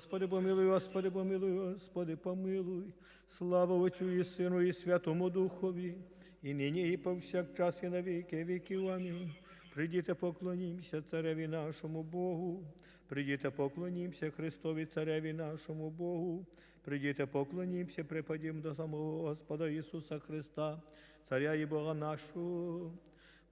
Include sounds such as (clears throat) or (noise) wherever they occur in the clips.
Господи, помилуй, Господи, помилуй, Господи, помилуй. Слава Отцю і Сину, і Святому Духові, і нині, і повсякчас, і на віки віків. Амінь. Придіте, поклонімся Цареві нашому Богу. Придіте, поклонімся Христові Цареві нашому Богу. Придіте, поклонімся, припадім до самого Господа Ісуса Христа, Царя і Бога нашого.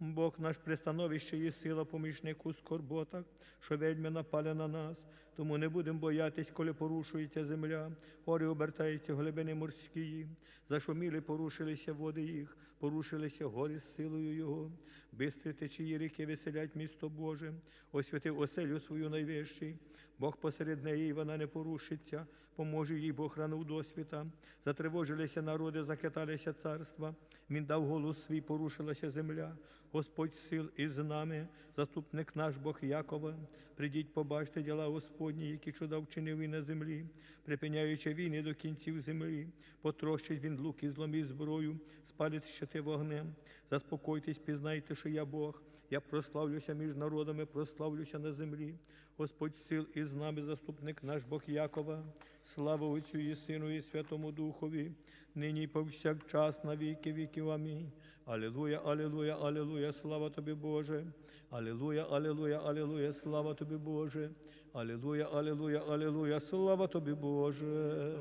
Бог наш пристановище і сила помічник у скорботах, що вельми напали на нас. Тому не будемо боятись, коли порушується земля, гори обертаються глибини морські. Зашуміли, порушилися води їх, порушилися гори з силою Його. Бистрі течії ріки веселять місто Боже, освятив оселю свою найвищий. Бог посеред неї, і вона не порушиться, поможе їй Бог ранув досвіта. Затривожилися народи, захиталися царства. Він дав голос свій, порушилася земля. Господь сил із нами, заступник наш Бог Якова. Придіть, побачте діла Господні, які чуда вчинив він на землі, припиняючи війни до кінців землі, потрощить він лук і зломить зброю, спалить щити вогнем. Заспокойтесь, пізнайте, що я Бог. Я прославлюся між народами, прославлюся на землі. Господь сил із нами, заступник наш Бог Якова. Слава Отцю і Сину, і Святому Духові, нині і повсякчас на віки віків. Амінь. Алілуя, алілуя, алілуя, слава тобі, Боже. Алілуя, алілуя, алілуя, слава тобі, Боже. Алілуя, алілуя, алілуя, слава тобі, Боже.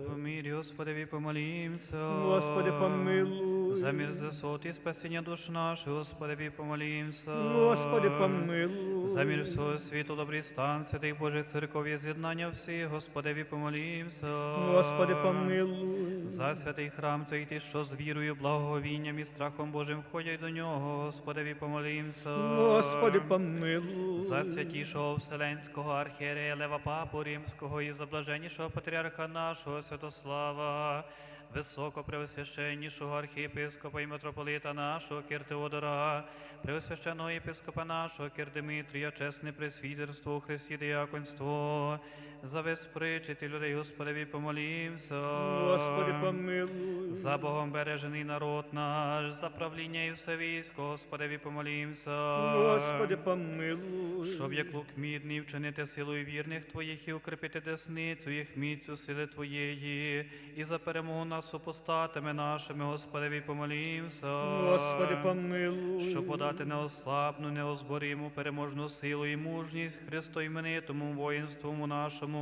В мирі Господеві помолімся. Господи, помилуй. За мир за сот і спасіння душ наших, Господеві помолімся. Господи, помилуй. За мир всього світу, добрий стан, святих Божих церков і з'єднання всіх, Господеві помолімся. Господи, помилуй. За святий храм цей ти, що з вірою, благоговінням і страхом Божим входять до нього, Господеві помолімся. Господи, помилуй. За святішого Вселенського архієрея Лева Папу Римського і за блаженнішого патріарха нашого Святослава, високопревосвященнішого архієпископа і митрополита нашого Кир Теодора, єпископа нашого Кир Димитрія, чесне пресвітерство у Христі діяконство, за весь причити людей Господеві помолімся. Господи, помилуй. За Богом бережений народ наш, за правління і все військо, Господеві помолімся. Господи, помилуй. Щоб як лук мідний вчинити силою вірних Твоїх і укріпити десницю їх міцю сили Твоєї, і за перемогу над супостатами нашими, Господеві помолімся. Господи, помилуй. Щоб подати неослабну, неозборіму, переможну силу і мужність Христо іменитому воїнству нашому,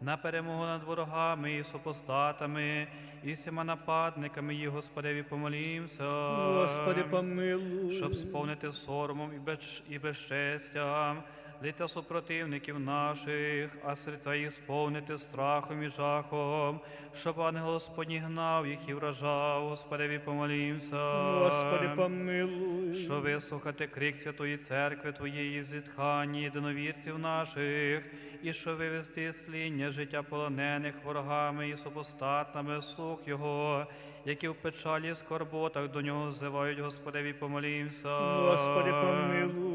на перемогу над ворогами і супостатами, і всіма нападниками їх, Господеві помолімся. Господи, помилуй. Щоб сповнити соромом і, без, і безчестям лиця супротивників наших, а серця їх сповнити страхом і жахом, щоб ангел Господній гнав їх і вражав, Господеві помолімся. Господи, помилуй. Що вислухати крик Святої Церкви Твоєї зітхання єдиновірців наших, і що вивести сління життя полонених ворогами і супостатами слух Його, які в печалі і скорботах до нього взивають, Господеві помолімся. Господи, помилуй.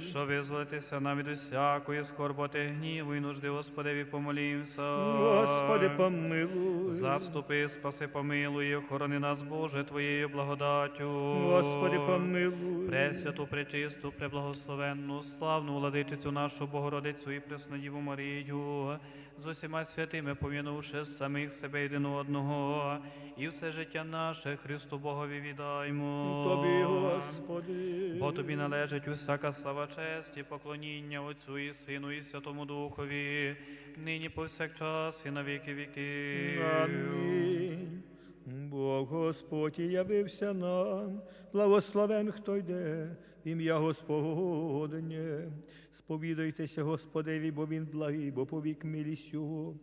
Що визволитися нам від усякої скорботи, гніву і нужди, Господеві помолімся. Господи, помилуй. Заступи, спаси, помилуй, охорони нас, Боже, Твоєю благодаттю. Господи, помилуй. Пресвяту, пречисту, преблагословенну, славну владичицю нашу Богородицю і Преснодіву Марію, з усіма святими помінувши самих себе єдино одного, і все життя наше Христу Богові віддаймо. Тобі, Господи. Бо тобі належить усяка слава честь і поклоніння Отцю і Сину, і Святому Духові, нині повсякчас і на віки віки. Амінь. Бог Господь явився нам, благословен, хто йде, ім'я Господнє. Сповідайтеся Господеві, бо Він благий, бо повік милість Його.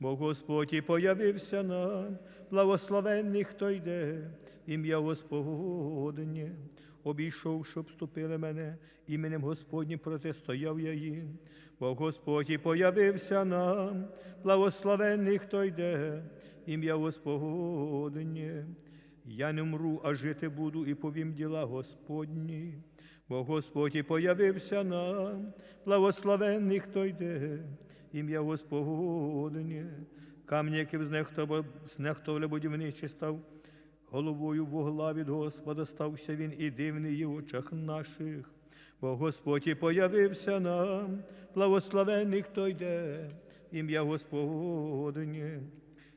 Бог Господь і появився нам, благословенний, хто йде, ім'я Господнє. Обійшов, щоб вступили мене, іменем Господнім протистояв я їм. Бо Господь і появився нам, благословенний, хто йде, ім'я Господнє. Я не мру, а жити буду і повім діла Господні. Бо Господь і появився нам, благословенний, хто йде, ім'я Господнє. Камінь, яким знехтували будівничі став, головою вугла від Господа стався він і дивний в очах наших. Бо Господь і появився нам, благословенний, хто йде, ім'я Господнє.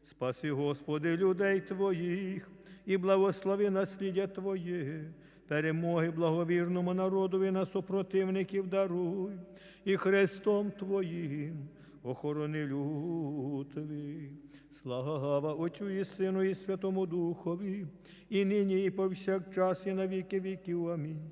Спаси, Господи, людей Твоїх і благослови наслідя Твоє, перемоги благовірному народові на супротивників даруй, і Христом Твоїм охорони люд Твій. Слава Отцю і Сину, і Святому Духові, і нині, і повсякчас, і на віки віків. Амінь.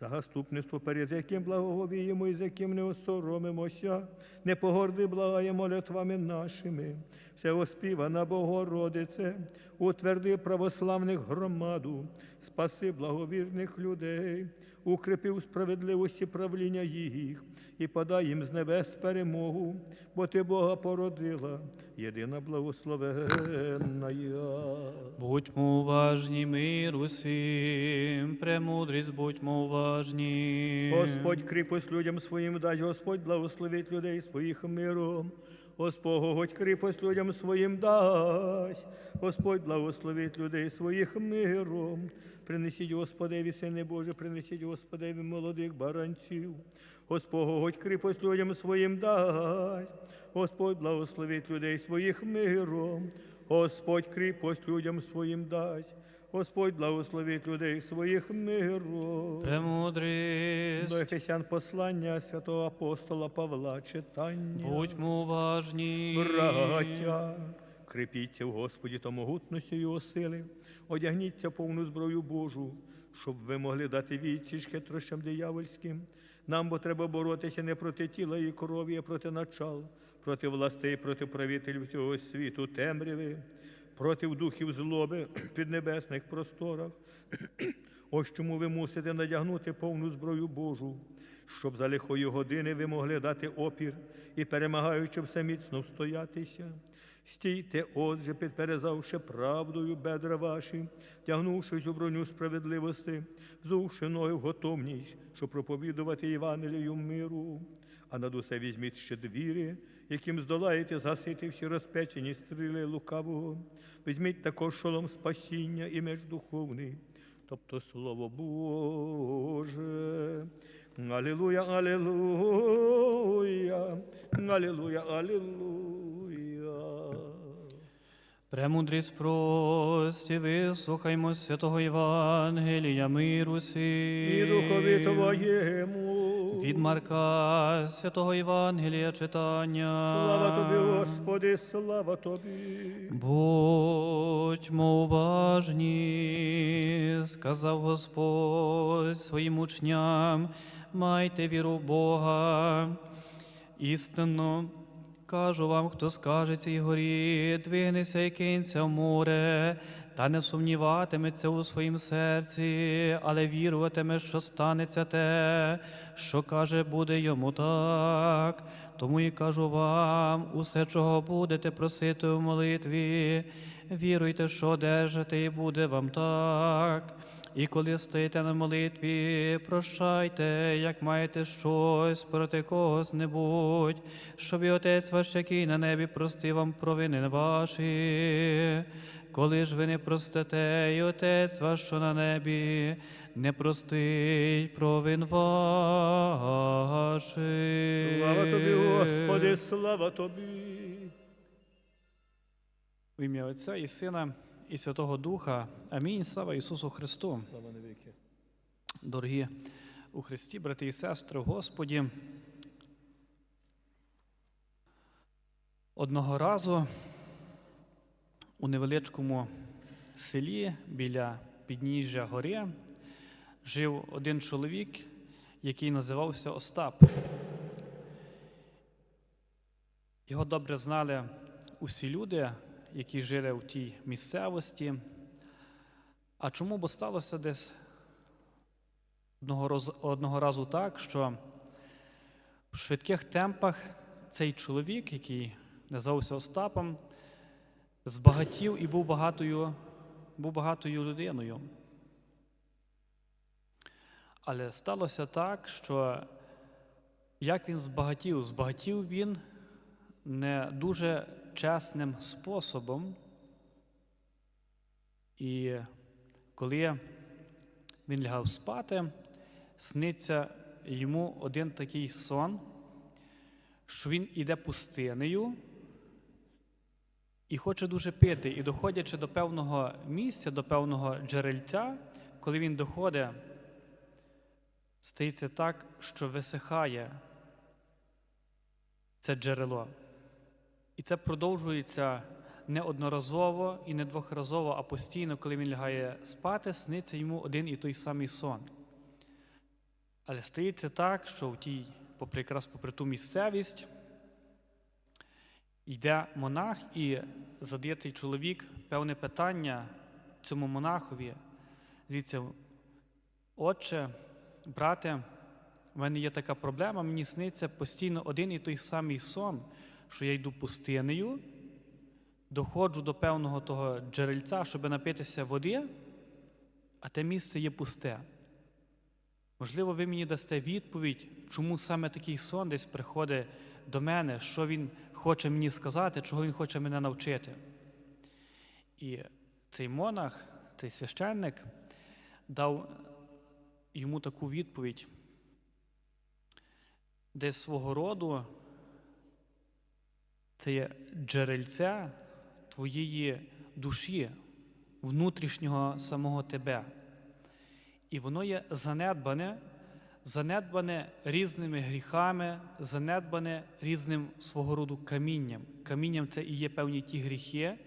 За заступництво, перед яким благоговіємо і з яким не осоромимося, не погорди благає молитвами нашими. Все оспівана Богородице, утверди православних громаду, спаси благовірних людей, укрепи у справедливості правління їх і подай їм з небес перемогу, бо ти Бога породила, єдина благословенна. Будьмо уважні, мир усім, премудрість будьмо уважні. Господь кріпость людям своїм дасть, Господь благословить людей своїх миром. Господь кріпость людям своїм дасть, Господь благословить людей своїх миром. Принесіть Господеві, сини Боже, принесіть Господеві молодих баранців. Господь кріпость людям своїм дасть, Господь благословить людей своїх миром. Господь кріпость людям своїм дасть, Господь благословить людей своїх миром. Премудрість. До Ефесян послання святого апостола Павла читання. Будьмо уважні. Браття, крепіться в Господі та могутності Його сили, одягніться повну зброю Божу, щоб ви могли дати відсіч хитрощам диявольським. Нам бо треба боротися не проти тіла і крові, а проти начал, проти властей, проти правителів цього світу, темряви, проти духів злоби (clears throat) в піднебесних просторах. (clears throat) Ось чому ви мусите надягнути повну зброю Божу, щоб за лихої години ви могли дати опір і, перемагаючи все міцно встоятися. Стійте, отже, підперезавши правдою бедра ваші, тягнувшись у броню справедливості, взувши ноги в готовність, щоб проповідувати Євангелію миру. А над усе візьміть ще двірі, яким здолаєте згасити всі розпечені стріли лукавого. Візьміть також шолом спасіння і меч духовний, тобто Слово Боже. Алілуя, алілуя, алілуя, алілуя. Премудрість прості, вислухаймо святого Євангелія миру сі. І духові Твоєму. Від Марка святого Євангелія читання. Слава Тобі, Господи, слава Тобі. Будьмо уважні, сказав Господь своїм учням, майте віру в Бога. Істинно кажу вам, хто скаже цій горі, двигнися і кинься в море, та не сумніватиметься у своїм серці, але віруватиме, що станеться те, що каже, буде йому так. Тому і кажу вам, усе, чого будете просити у молитві, віруйте, що одержите, і буде вам так. І коли стоїте на молитві, прощайте, як маєте щось проти когось-небудь, щоб і Отець ваш, який на небі, простив вам провини ваші. Коли ж ви не простите, і Отець ваш, що на небі, не простить провин ваших. Слава Тобі, Господи, слава Тобі. В ім'я Отця і Сина, і Святого Духа. Амінь. Слава Ісусу Христу. Дорогі у Христі, брати і сестри, Господі. Одного разу у невеличкому селі біля підніжжя гори жив один чоловік, який називався Остап. Його добре знали усі люди, які жили в тій місцевості. А чому бо сталося десь одного разу, одного разу так, що в швидких темпах цей чоловік, який називався Остапом, збагатів і був багатою, був багатою людиною. Але сталося так, що як він збагатів? Збагатів він не дуже чесним способом. І коли він лягав спати, сниться йому один такий сон, що він іде пустинею і хоче дуже пити. І доходячи до певного місця, до певного джерельця, коли він доходить, стається так, що висихає це джерело. І це продовжується не одноразово і не двохразово, а постійно, коли він лягає спати, сниться йому один і той самий сон. Але стається так, що в тій, попри якраз попри ту місцевість, йде монах і задає цей чоловік певне питання цьому монахові. Дивіться, отче, брате, в мене є така проблема, мені сниться постійно один і той самий сон, що я йду пустинею, доходжу до певного того джерельця, щоб напитися води, а те місце є пусте. Можливо, ви мені дасте відповідь, чому саме такий сон десь приходить до мене, що він хоче мені сказати, чого він хоче мене навчити. І цей монах, цей священник, дав йому таку відповідь, де свого роду це є джерельця твоєї душі, внутрішнього самого тебе. І воно є занедбане, занедбане різними гріхами, занедбане різним свого роду камінням. Камінням це і є певні ті гріхи,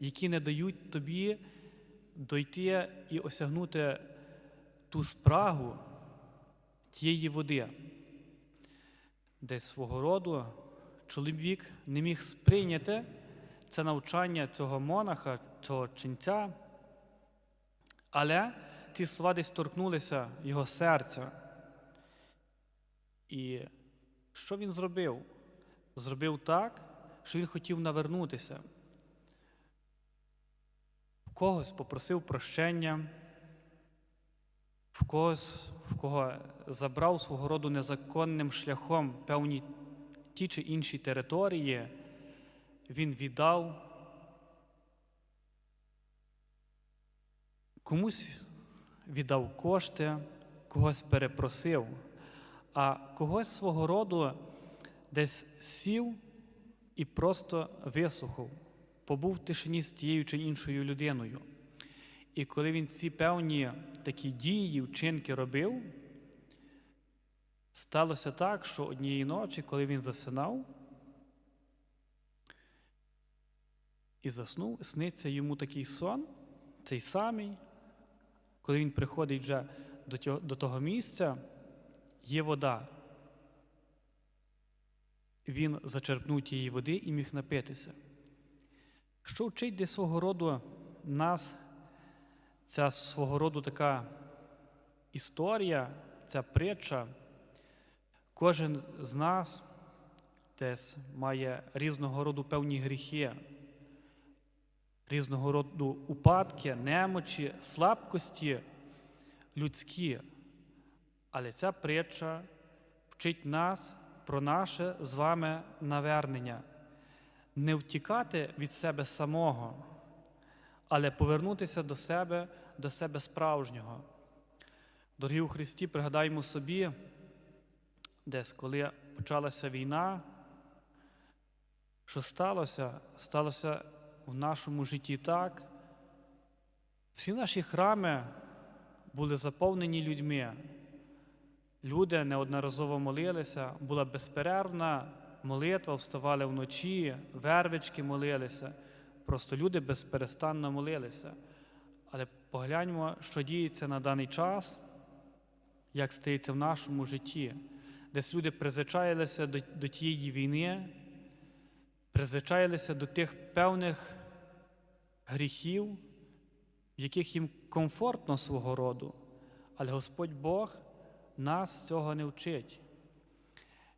які не дають тобі дойти і осягнути ту спрагу тієї води, де свого роду чоловік не міг сприйняти це навчання цього монаха, цього ченця, але ці слова десь торкнулися його серця. І що він зробив? Зробив так, що він хотів навернутися. В когось попросив прощення, в когось, в кого забрав свого роду незаконним шляхом певні ті чи інші території, він віддав. Комусь віддав кошти, когось перепросив, а когось свого роду десь сів і просто вислухав, побув в тишині з тією чи іншою людиною. І коли він ці певні такі дії, вчинки робив, сталося так, що однієї ночі, коли він засинав і заснув, сниться йому такий сон, цей самий, коли він приходить вже до, того місця, є вода. Він зачерпнув тієї води і міг напитися. Що вчить десь свого роду нас, ця свого роду така історія, ця притча, кожен з нас десь має різного роду певні гріхи, різного роду упадки, немочі, слабкості людські. Але ця притча вчить нас про наше з вами навернення, не втікати від себе самого, але повернутися до себе, до себе справжнього. Дорогі у Христі, пригадаємо собі, десь коли почалася війна, що сталося? Сталося в нашому житті так. Всі наші храми були заповнені людьми. Люди неодноразово молилися, була безперервна молитва, вставали вночі, вервички молилися. Просто люди безперестанно молилися. Але погляньмо, що діється на даний час, як стається в нашому житті. Десь люди призвичаїлися до, до тієї війни, призвичаїлися до тих певних гріхів, в яких їм комфортно свого роду, але Господь Бог нас цього не вчить.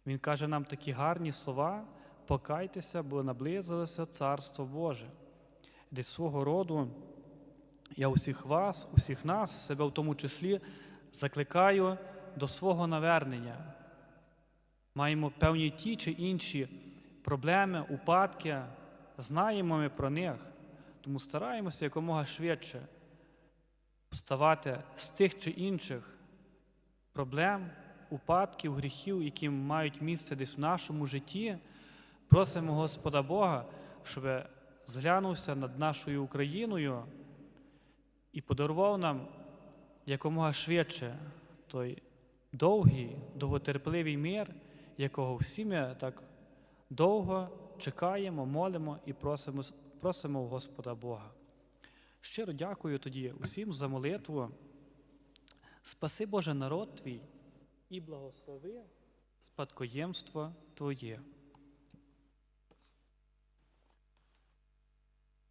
Він каже нам такі гарні слова: покайтеся, бо наблизилося Царство Боже. Десь свого роду я усіх вас, усіх нас, себе в тому числі, закликаю до свого навернення. Маємо певні ті чи інші проблеми, упадки, знаємо ми про них, тому стараємося якомога швидше вставати з тих чи інших проблем, упадків, гріхів, які мають місце десь в нашому житті. Просимо Господа Бога, щоб зглянувся над нашою Україною і подарував нам якомога швидше той довгий, довготерпливий мир, якого всі ми так довго чекаємо, молимо і просимо, просимо у Господа Бога. Щиро дякую тоді усім за молитву. Спаси Боже народ твій і благослови спадкоємство Твоє.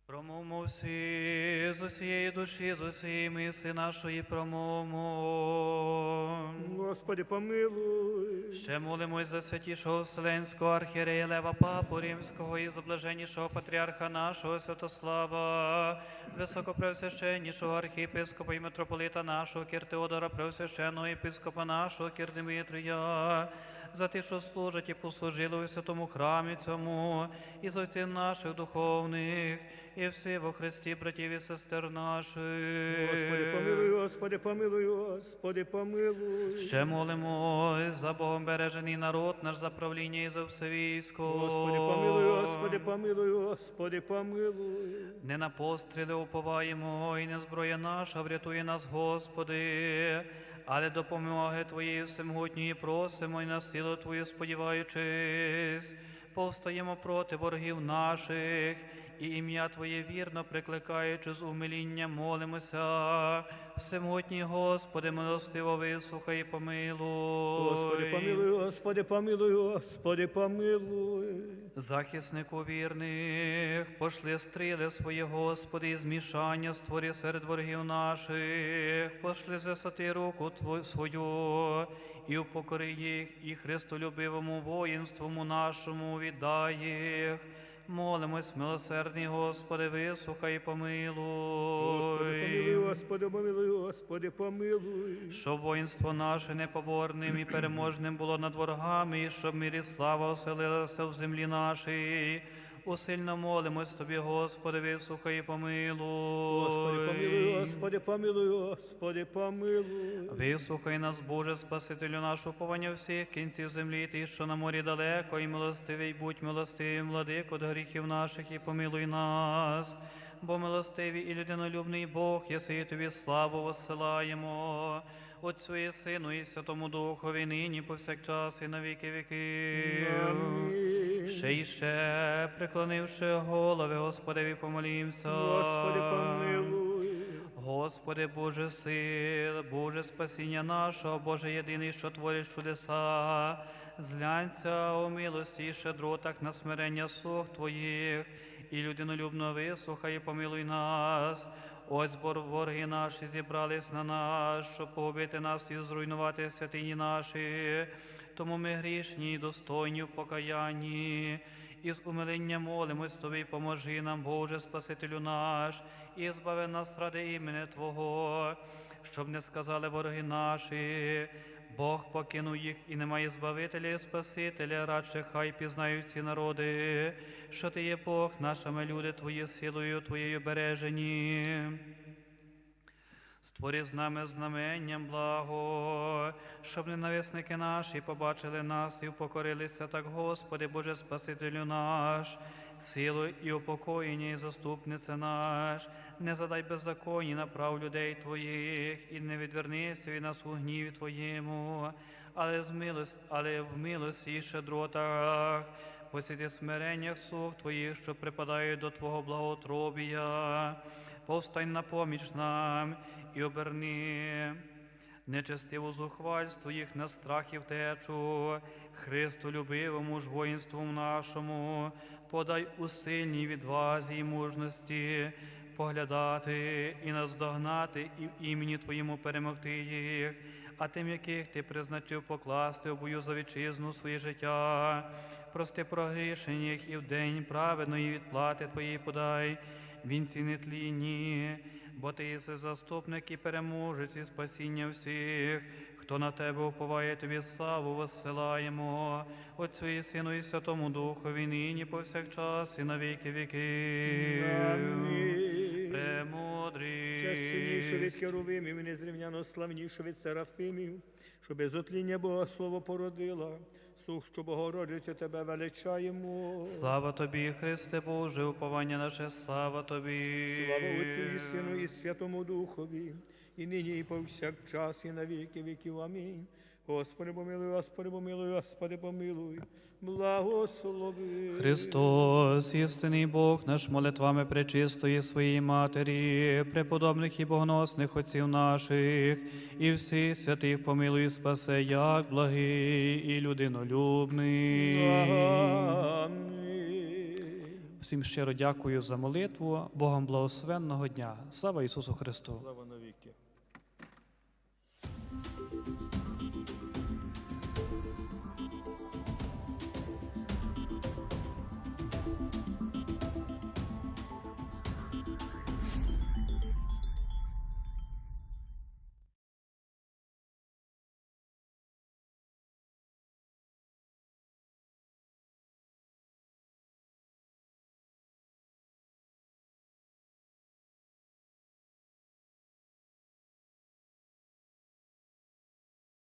Промовмо всі з усієї душі, з усієї мисли нашої промовмо. Господи, помилуй. Ще молимось за святішого Вселенського архієрея Лева Папу Римського і за блаженнішого патріарха нашого Святослава, високопревсвященнішого архієпископа і митрополита нашого Кіртеодора, превсвященного єпископа нашого Кір за ті, що служать і послужили у святому храмі цьому, і за отців наших духовних, і всі во Христі, братів і сестер наших. Господи, помилуй, Господи, помилуй, Господи, помилуй. Ще молимось за Богом бережений народ наш за правління і за все військо. Господи, помилуй, Господи, помилуй, Господи, помилуй. Не на постріли уповаємо, і не зброя наша врятує нас, Господи. Але допомоги Твоєї всемогутньої просимо і на силу Твою сподіваючись, повстаємо проти ворогів наших, і ім'я Твоє вірно прикликаючи з умилінням молимося. Всемогутній Господи, милостиво вислухай і помилуй. Господи, помилуй, Господи, помилуй, Господи, помилуй. Захиснику вірних, пошли стріли свої, Господи, і змішання створі серед ворогів наших, пошли з висоти руку Твою свою, і упокори їх, і Христолюбивому воїнству нашому віддай їх. Молимось, милосердний Господи, вислухай і Господи, помилуй, помилуй. Господи, помилуй, Господи, помилуй. Щоб воїнство наше непоборним і переможним було над ворогами, і щоб мир і слава оселилася в землі нашій. Усильно молимось Тобі, Господи, вислухай і помилуй. Господи, помилуй, Господи, помилуй, Господи, помилуй. Вислухай нас, Боже, Спасителю нашу повання всіх кінців землі, ти, що на морі далеко, і милостивий, будь милостивим, владико, до гріхів наших, і помилуй нас. Бо милостивий і людинолюбний Бог, єси тобі славу воссилаємо. Отцю і Сину, і Святому Духові, нині повсякчас, і на віки віки. Ще й ще, преклонивши голови, Господеві помолімся. Господи, помилуй. Господи, Боже сил, Боже спасіння нашого, Боже єдиний, що твориш чудеса, зглянься у милості і щедротах на смирення слуг Твоїх, і людинолюбно вислухай, і помилуй нас. Ось бор вороги наші зібрались на нас, щоб погубити нас і зруйнувати святині наші. Тому ми грішні і достойні в покаянні. І з умилення молимось Тобі, поможи нам, Боже, Спасителю наш, і збави нас ради імені Твого, щоб не сказали вороги наші. Бог покинув їх і немає збавителя і Спасителя, радше хай пізнають ці народи, що ти є Бог, нашими люди Твої силою, Твоєю бережені. Створи з нами знаменням благо, щоб ненависники наші побачили нас і впокорилися так, Господи, Боже Спасителю наш, силу і упокоєння і заступниця наш, не задай беззаконні направ людей Твоїх, і не відвернися від нас у гніві Твоєму, але, з милость, але в милості і щедротах, посіти смиреннях слуг Твоїх, що припадають до Твого благотробія, повстань на поміч нам і оберни нечестиву зухвальство їх на страх і втечу, Христу любивому ж воїнством нашому, подай у сильній відвазі і мужності, поглядати і наздогнати, і в імені Твоєму перемогти їх, а тим, яких ти призначив покласти в бою за вітчизну своє життя, прости прогрішень їх і в день праведної відплати Твоєї подай, вінці нетлінні, бо ти єси заступник і переможець і спасіння всіх. Хто на тебе уповає, тобі славу воссилаємо, Отцю і Сину і Святому Духові, нині повсякчас і на віки віків. Амінь. сильніше від Херовимів і незрівняно славніше від Серафимів, що без отління Бога Слово породила, сущу Богородицю тебе величаємо. Слава тобі, Христе Боже, уповання наше, слава тобі. Слава Отцю і Сину і Святому Духові, і нині, і повсякчас, і на віки віків. Амінь. Господи, помилуй, Господи, помилуй, Господи, помилуй, благослови. Христос, істинний Бог наш, молитвами пречистої своєї Матері, преподобних і богоносних отців наших, і всіх святих помилуй, спасе, як благий і людинолюбний. Амінь. Всім щиро дякую за молитву. Богом благословенного дня. Слава Ісусу Христу! Слава навіки.